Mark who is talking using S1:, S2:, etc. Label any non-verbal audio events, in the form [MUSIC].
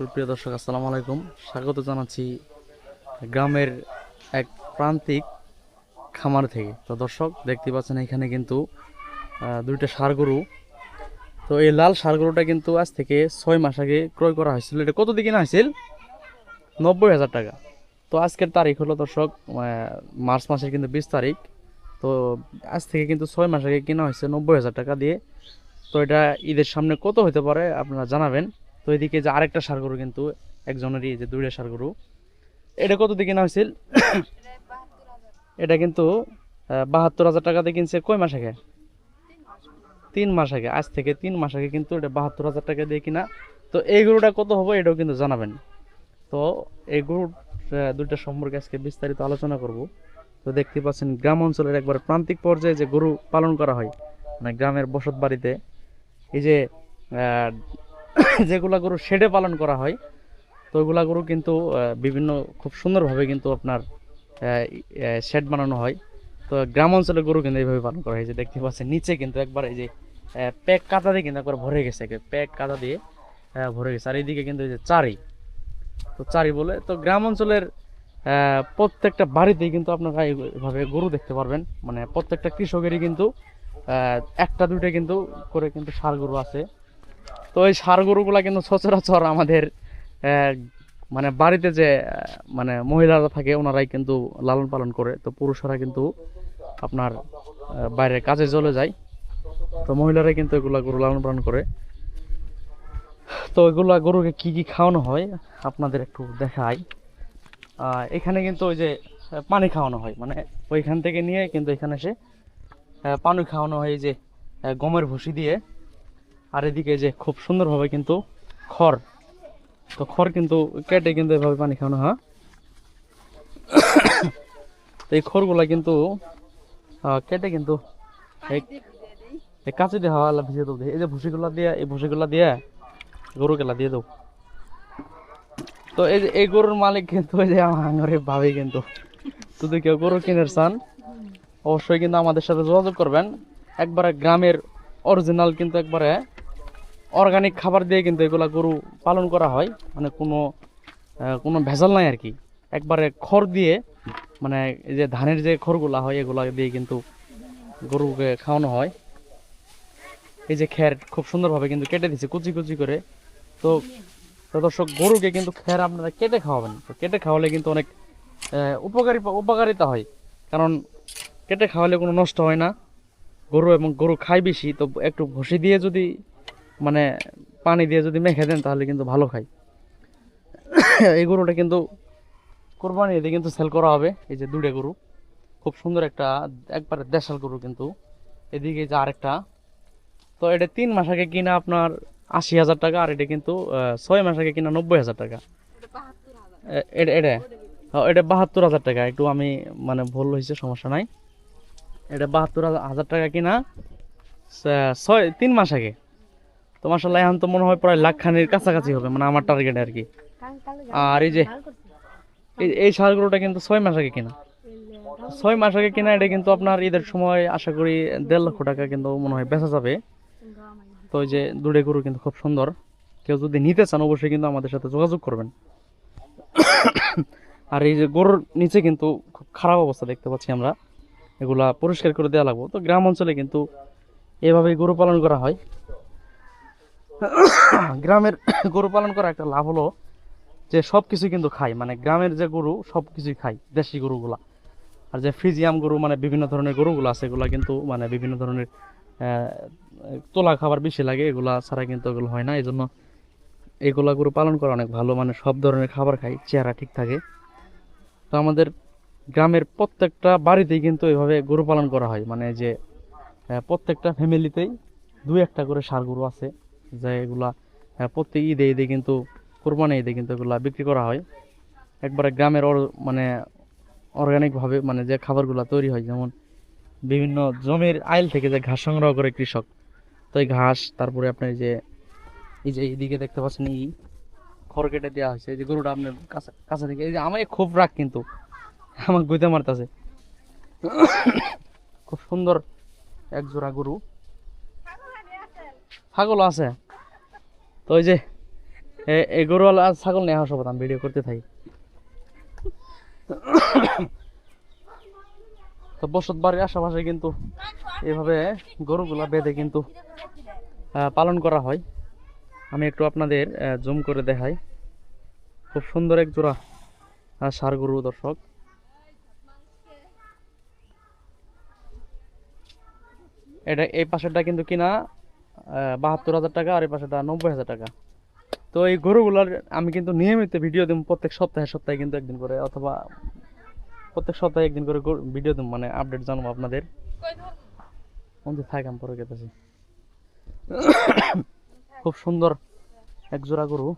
S1: সুপ্রিয় দর্শক, আসসালামু আলাইকুম। স্বাগত জানাচ্ছি গ্রামের এক প্রান্তিক খামার থেকে। তো দর্শক, দেখতে পাচ্ছেন এখানে কিন্তু দুইটা ষাঁড় গরু। তো এই লাল ষাঁড় গরুটা কিন্তু আজ থেকে ছয় মাস আগে ক্রয় করা হয়েছিল। এটা কত দিকে না হয়েছিল? নব্বই হাজার টাকা। তো আজকের তারিখ হলো দর্শক মার্চ মাসের কিন্তু বিশ তারিখ। তো আজ থেকে কিন্তু ছয় মাস আগে কেনা হয়েছে নব্বই হাজার টাকা দিয়ে। তো এটা ঈদের সামনে কত হতে পারে আপনারা জানাবেন। তো এদিকে যে আরেকটা সার গরু কিন্তু একজনেরই যে দুইটা সার গরু। এটা কত দিয়ে কেনা হয়েছিল? এটা কিন্তু বাহাত্তর হাজার টাকাতে কিনছে কয় মাস আগে? তিন মাস আগে। আজ থেকে তিন মাস আগে কিন্তু এটা বাহাত্তর হাজার টাকা দিয়ে কিনা। তো এই গরুটা কত হবে এটাও কিন্তু জানাবেন। তো এই আহ, দুইটা সম্পর্কে আজকে বিস্তারিত আলোচনা করব। তো দেখতে পাচ্ছেন গ্রাম অঞ্চলের একবার প্রান্তিক পর্যায়ে যে গরু পালন করা হয় মানে গ্রামের বসত বাড়িতে এই যে যেগুলা গরু শেডে পালন করা হয়, তো ওইগুলা গরু কিন্তু বিভিন্ন খুব সুন্দরভাবে কিন্তু আপনার শেড বানানো হয়। তো গ্রাম অঞ্চলের গরু কিন্তু এইভাবে পালন করা হয়। যে দেখতে পাচ্ছেন, নিচে কিন্তু একবার এই যে প্যাক কাদা দিয়ে কিন্তু একবার ভরে গেছে প্যাক কাদা দিয়ে ভরে গেছে। আর এইদিকে কিন্তু এই যে চারি, তো চারি বলে, তো গ্রাম অঞ্চলের প্রত্যেকটা বাড়িতেই কিন্তু আপনারা এইভাবে গরু দেখতে পারবেন। মানে প্রত্যেকটা কৃষকেরই কিন্তু একটা দুইটা কিন্তু করে কিন্তু সার গরু আছে। তো এই সার গরুগুলা কিন্তু সচরাচর আমাদের মানে বাড়িতে যে মানে মহিলারা থাকে ওনারাই কিন্তু লালন পালন করে। তো পুরুষরা কিন্তু আপনার বাইরে কাজে চলে যায়। তো মহিলারাই কিন্তু এগুলা গরু লালন পালন করে। তো এগুলা গরুকে কি কি খাওয়ানো হয় আপনাদের একটু দেখাই। এখানে কিন্তু ওই যে পানি খাওয়ানো হয়। মানে ওইখান থেকে নিয়ে কিন্তু এখানে আহ, পানি খাওয়ানো হয় যে গমের ভুসি দিয়ে। আর এদিকে যে খুব সুন্দরভাবে কিন্তু খড়, তো খড় কিন্তু কেটে কিন্তু এভাবে পানি খাওয়ানো, হয়? [COUGHS] তো এই খড়গুলা কিন্তু কেটে কিন্তু কাঁচি দিয়ে হাওয়া ভিজে দেবো। এই যে ভুসিগুলা দিয়ে, এই ভুসিগুলা দিয়ে গরু গেলা দিয়ে দেবো। তো এই যে, এই গরুর মালিক কিন্তু এই যে আমার ভাবি কিন্তু। যদি কেউ গরু কিনের চান, অবশ্যই কিন্তু আমাদের সাথে যোগাযোগ করবেন। একবারে গ্রামের অরিজিনাল কিন্তু একবারে অর্গানিক খাবার দিয়ে কিন্তু এগুলা গরু পালন করা হয়। মানে কোনো কোনো ভেজাল নাই আর কি একবারে খড় দিয়ে মানে এই যে ধানের যে খড়গুলা হয়, এগুলা দিয়ে কিন্তু গরুকে খাওয়ানো হয়। এই যে খ্যার খুব সুন্দরভাবে কিন্তু কেটে দিচ্ছে কুচি কুচি করে। তো দর্শক, গরুকে কিন্তু খ্যার আপনারা কেটে খাওয়াবেন। তো কেটে খাওয়ালে কিন্তু অনেক উপকারী, উপকারিতা হয়। কারণ কেটে খাওয়ালে কোনো নষ্ট হয় না। গরু এবং গরু খায় বেশি, তো একটু ঘষি দিয়ে যদি মানে পানি দিয়ে যদি মেখে দেন তাহলে কিন্তু ভালো খায়। এই গরুটা কিন্তু কোরবানি দিয়ে কিন্তু সেল করা হবে এই যে দুটো গরু। খুব সুন্দর একটা একবারে দেশাল গরু কিন্তু। এদিকে যে আরেকটা। তো এটা তিন মাস আগে কিনা আপনার আশি হাজার টাকা আর এটা কিন্তু ছয় মাস আগে কিনা নব্বই হাজার টাকা। এটা এটা। হ্যাঁ, এটা বাহাত্তর হাজার টাকা। একটু আমি মানে ভুল হয়েছে সমস্যা নাই। এটা বাহাত্তর হাজার- হাজার টাকা কিনা ছয় তিন মাস আগে। তো মাসাল্লাহ এখন তো মনে হয় প্রায় লাখ খানির কাছাকাছি হবে মানে আমার টার্গেট আর কি। আর এই যে, এই এই সারগুলোটা কিন্তু ছয় মাস আগে কিনা। ছয় মাস আগে কিনা, এটা কিন্তু আপনার ঈদের সময় আশা করি দেড় লক্ষ টাকা কিন্তু মনে হয় বেচা যাবে। তো ওই যে দুটো গরু কিন্তু খুব সুন্দর। কেউ যদি নিতে চান, অবশ্যই কিন্তু আমাদের সাথে যোগাযোগ করবেন। আর এই যে গরুর নিচে কিন্তু খুব খারাপ অবস্থা দেখতে পাচ্ছি আমরা। এগুলা পরিষ্কার করে দেওয়া লাগবে। তো গ্রাম অঞ্চলে কিন্তু এভাবেই গরু পালন করা হয়। [COUGHS] গ্রামের [COUGHS] গরু পালন করা একটা লাভ হলো যে সব কিছু কিন্তু খায়। মানে গ্রামের যে গরু সব কিছুই খায়, দেশি গরুগুলা। আর যে ফ্রিজিয়াম গরু মানে বিভিন্ন ধরনের গরুগুলো আছে, এগুলা কিন্তু মানে বিভিন্ন ধরনের তোলা খাবার বেশি লাগে, এগুলা ছাড়া কিন্তু এগুলো হয় না। এই জন্য এগুলা গরু পালন করা অনেক ভালো। মানে সব ধরনের খাবার খায়, চেহারা ঠিক থাকে। তো আমাদের গ্রামের প্রত্যেকটা বাড়িতেই কিন্তু এভাবে গরু পালন করা হয়। মানে যে প্রত্যেকটা ফ্যামিলিতেই দুই একটা করে ষাঁড় গরু আছে। যে এগুলা আহ, প্রত্যেক ঈদে ঈদে কিন্তু কোরবানি ঈদে কিন্তু এগুলা বিক্রি করা হয়। একবারে গ্রামের অর- মানে অর্গানিকভাবে মানে যে খাবারগুলো তৈরি হয় যেমন বিভিন্ন জমির আইল থেকে যে ঘাস সংগ্রহ করে কৃষক তো এই ঘাস তারপরে আপনার যে এই যে এইদিকে দেখতে পাচ্ছেন এই খড় কেটে দেওয়া হয়েছে এই যে গরুটা আপনার কাছে কাছে থেকে এই যে আমাকে খুব রাগ কিন্তু আমার গুইতে মারতেছে। খুব সুন্দর এক জোড়া গরু। ছাগল আছে। তো ওই যে এই গরু আর ছাগল নিয়ে আসো আমি ভিডিও করতে থাকি। তো বসত বাড়ির আশেপাশে কিন্তু এভাবে গরুগুলা বেঁধে কিন্তু পালন করা হয়। আমি একটু আপনাদের জুম করে দেখাই। খুব সুন্দর এক জোড়া ষাঁড় গরু দর্শক। এটা এই পাশেরটা কিন্তু কিনা বাহাত্তর হাজার টাকা আর এই পাশেটা নব্বই হাজার টাকা। তো এই গরুগুলার আমি কিন্তু নিয়মিত ভিডিও দিব প্রত্যেক সপ্তাহে সপ্তাহে কিন্তু একদিন করে, অথবা প্রত্যেক সপ্তাহে একদিন করে ভিডিও দিব মানে আপডেট জানাব আপনাদের। থাক, আমি পরে গেতেছি। [COUGHS] খুব সুন্দর এক জোড়া গরু।